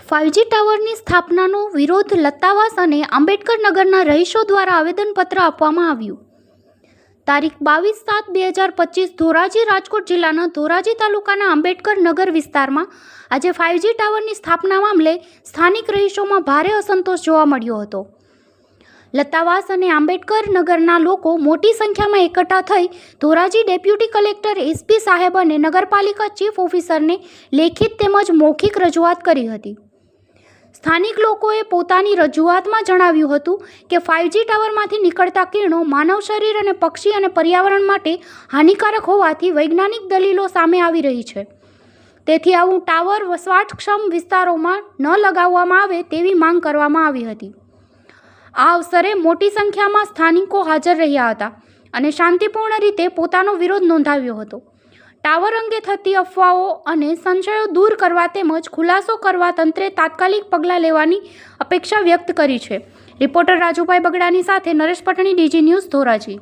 Five G ટાવરની સ્થાપનાનો વિરોધ લતાવાસ અને આંબેડકર નગરના રહીશો દ્વારા આવેદનપત્ર આપવામાં આવ્યું. તારીખ બાવીસ સાત બે હજાર પચીસ ધોરાજી રાજકોટ જિલ્લાના ધોરાજી તાલુકાના આંબેડકર નગર વિસ્તારમાં આજે ફાઇવજી ટાવરની સ્થાપના મામલે સ્થાનિક રહીશોમાં ભારે અસંતોષ જોવા મળ્યો હતો. લતાવાસ અને આંબેડકર નગરના લોકો મોટી સંખ્યામાં એકઠા થઈ ધોરાજી ડેપ્યુટી કલેક્ટર એસપી સાહેબ અને નગરપાલિકા ચીફ ઓફિસરને લેખિત તેમજ મૌખિક રજૂઆત કરી હતી. સ્થાનિક લોકોએ પોતાની રજૂઆતમાં જણાવ્યું હતું કે ફાઇવજી ટાવરમાંથી નીકળતા કિરણો માનવ શરીર અને પક્ષી અને પર્યાવરણ માટે હાનિકારક હોવાથી વૈજ્ઞાનિક દલીલો સામે આવી રહી છે. તેથી આવું ટાવર વસવાટક્ષમ વિસ્તારોમાં ન લગાવવામાં આવે તેવી માંગ કરવામાં આવી હતી. આ અવસરે મોટી સંખ્યામાં સ્થાનિકો હાજર રહ્યા હતા અને શાંતિપૂર્ણ રીતે પોતાનો વિરોધ નોંધાવ્યો હતો. ટાવર અંગે થતી અફવાઓ અને સંશયો દૂર કરવા તેમજ ખુલાસો કરવા તંત્રે તાત્કાલિક પગલાં લેવાની અપેક્ષા વ્યક્ત કરી છે. રિપોર્ટર રાજુભાઈ બગડાની સાથે નરેશ પટણી, ડીજી ન્યૂઝ ધોરાજી.